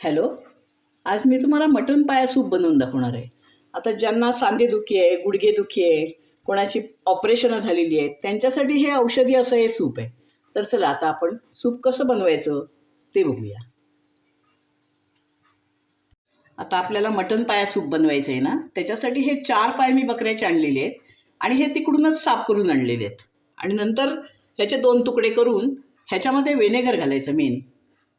Hello? आज मी तुम्हाला मटण पाया सूप बनवून दाखवणार आहे. आता ज्यांना सांधेदुखी आहे गुडघेदुखी आहे कोणाची ऑपरेशनं झालेली आहेत त्यांच्यासाठी हे औषधी असं हे सूप आहे. तर चला आता आपण सूप कसं बनवायचं ते बघूया. आता आपल्याला मटण पाया सूप बनवायचं आहे ना त्याच्यासाठी हे चार पाय मी बकऱ्याचे आणलेले आहेत आणि हे तिकडूनच साफ करून आणलेले आहेत. आणि नंतर ह्याचे दोन तुकडे करून ह्याच्यामध्ये व्हिनेगर घालायचं मेन.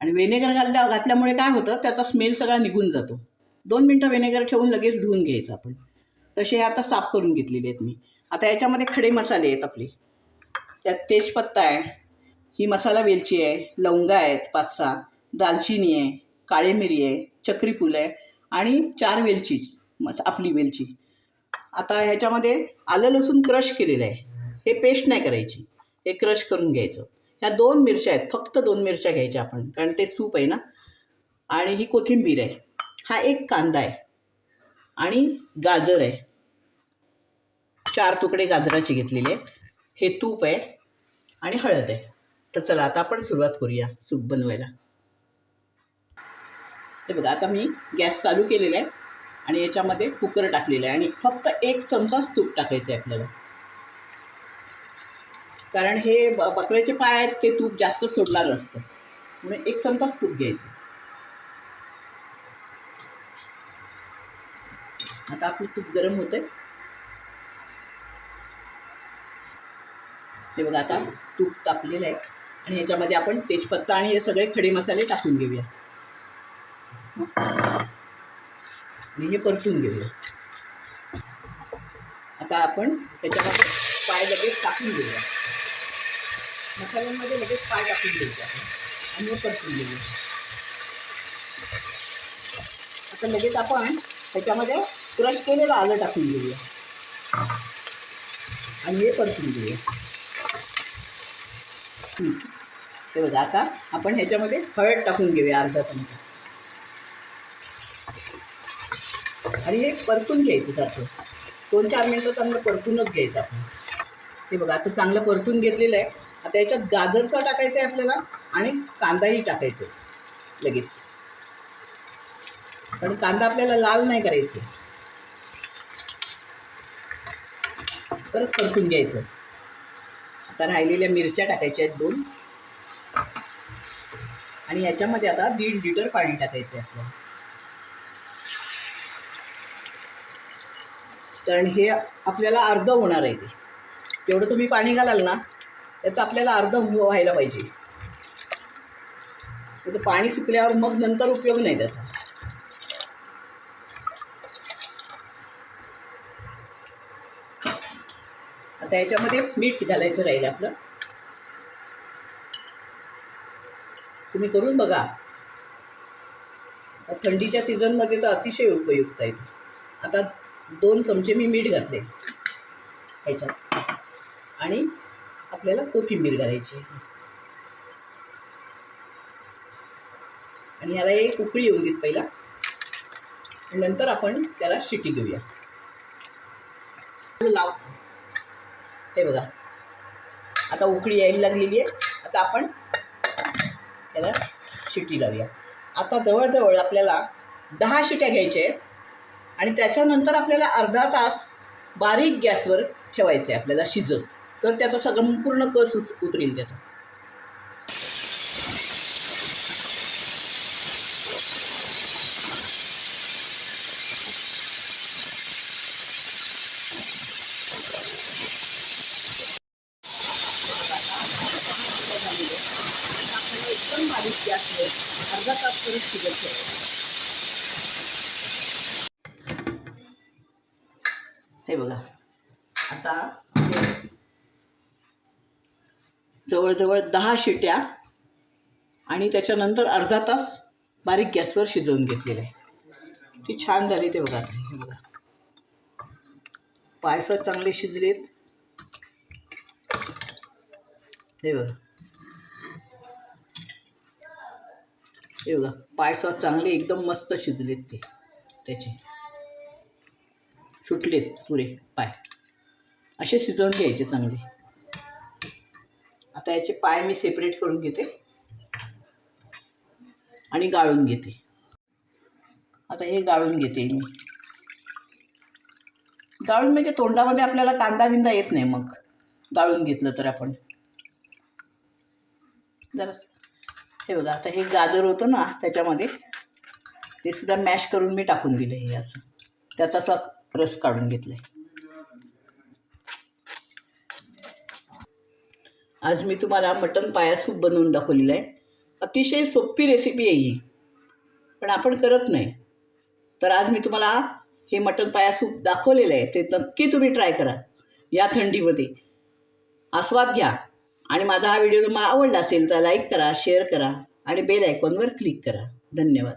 आणि व्हिनेगर घालल्या घातल्यामुळे काय होतं त्याचा स्मेल सगळा निघून जातो. दोन मिनटं व्हिनेगर ठेवून लगेच धुवून घ्यायचं आपण. तसे हे आता साफ करून घेतलेले आहेत मी. आता याच्यामध्ये खडे मसाले आहेत आपले. त्यात तेजपत्ता आहे ही मसाला वेलची आहे लवंगा आहेत पाच सहा दालचिनी आहे काळी मिरी आहे चक्रीफुल आहे आणि चार वेलची मस आपली वेलची. आता ह्याच्यामध्ये आलं लसूण क्रश केलेलं आहे. हे पेस्ट नाही करायची. हे क्रश करून घ्यायचं. ह्या दोन मिरच्या आहेत फक्त दोन मिरच्या घ्यायच्या आपण कारण ते सूप आहे ना. आणि ही कोथिंबीर आहे. हा एक कांदा आहे. आणि गाजर आहे. चार तुकडे गाजराचे घेतलेले आहेत. हे तूप आहे आणि हळद आहे. तर चला आता आपण सुरुवात करूया सूप बनवायला. हे बघा आता मी गॅस चालू केलेला आहे आणि याच्यामध्ये कुकर टाकलेलं आहे. आणि फक्त एक चमचाच तूप टाकायचं आहे आपल्याला. कारण हे ब बकऱ्याचे पाय आहेत ते तूप जास्त सोडणार असतं म्हणून एक चमचाच तूप घ्यायचं. आता आपलं तूप गरम होतंय. ते बघा आता तूप तापलेलं आहे. आणि ह्याच्यामध्ये आपण तेजपत्ता आणि हे सगळे खडे मसाले टाकून घेऊया. आणि हे परतून घेऊया. आता आपण त्याच्यामध्ये पाय लगेच टाकून घेऊया. मसाल्यांमध्ये लगेच पाय टाकून घ्यायचे आहे आणि मग परतून घेऊया. आता लगेच आपण त्याच्यामध्ये क्रश केलेलं आलं टाकून देऊया आणि हे परतून घेऊया. ते बघा आता आपण ह्याच्यामध्ये हळद टाकून घेऊया अर्धा चमचा. आणि हे परतून घ्यायचं सारखं. दोन चार मिनटं चांगलं परतूनच घ्यायचं आपण. हे बघा आता चांगलं परतून घेतलेलं आहे. आता याच्यात गाजरचा टाकायचं आहे आपल्याला आणि कांदाही टाकायचा. आहे लगेच. पण कांदा आपल्याला लाल नाही करायचं. परत परतून घ्यायचं. आता राहिलेल्या मिरच्या टाकायच्या आहेत दोन. आणि याच्यामध्ये आता दीड लिटर पाणी टाकायचं आहे आपल्याला. कारण हे आपल्याला अर्ध होणार आहे ते. तेवढं तुम्ही पाणी घालाल ना त्याचा आपल्याला अर्ध व्हायला पाहिजे. तर पाणी सुकल्यावर मग नंतर उपयोग नाही त्याचा. आता याच्यामध्ये मीठ घालायचं राहील आपलं. तुम्ही करून बघा. थंडीच्या सीझनमध्ये तर अतिशय उपयुक्त आहे. आता दोन चमचे मी मीठ घातले. ह्याच्यात. आणि आपल्याला कोथिंबीर घालायची आणि ह्याला एक उकळी येऊन देत पहिला. आणि नंतर आपण त्याला शिटी घेऊया लाव. हे बघा. आता उकळी यायला लागलेली आहे. आता आपण त्याला शिटी लावूया. आता जवळजवळ आपल्याला दहा शिट्या घ्यायच्या आहेत. आणि त्याच्यानंतर आपल्याला अर्धा तास बारीक गॅसवर ठेवायचं आहे आपल्याला शिजत. तर त्याचा संपूर्ण कस उतरेल त्याचा. एकदम बारीक गॅसवर अर्धा शिजत ठेवायचं हे बघा. आता जवळजवळ दहा शिट्या आणि त्याच्यानंतर अर्धा तास बारीक गॅसवर शिजवून घेतलेलं आहे. ती छान झाली ते बघा. आता बघा. पायसं चांगले शिजलेत. हे बघा. हे बघा. पायसं चांगले एकदम मस्त शिजलेत ते. त्याचे. सुटलेत पुरे पाय. असे शिजवून घ्यायचे चांगले. आता याचे पाय मी सेपरेट करून घेते. आणि गाळून घेते. आता हे गाळून घेते मी. गाळून म्हणजे तोंडामध्ये आपल्याला कांदा बिंदा येत नाही मग. गाळून घेतलं तर आपण. जरा हे बघा आता हे गाजर होतं ना त्याच्यामध्ये ते सुद्धा मॅश करून मी टाकून दिलं हे असं. त्याचा स्वाद रस काढून घेतला आज मी तुम्हाला मटण पाया सूप बनवून दाखवलेलं आहे. अतिशय सोपी रेसिपी आहे ही. पण आपण करत नाही. तर आज मी तुम्हाला हे मटण पाया सूप दाखवलेलं आहे. ते नक्की तुम्ही ट्राय करा. या थंडीमध्ये. आस्वाद घ्या. आणि माझा हा व्हिडिओ तुम्हाला आवडला असेल तर लाईक करा शेअर करा आणि बेल आयकॉनवर क्लिक करा. धन्यवाद.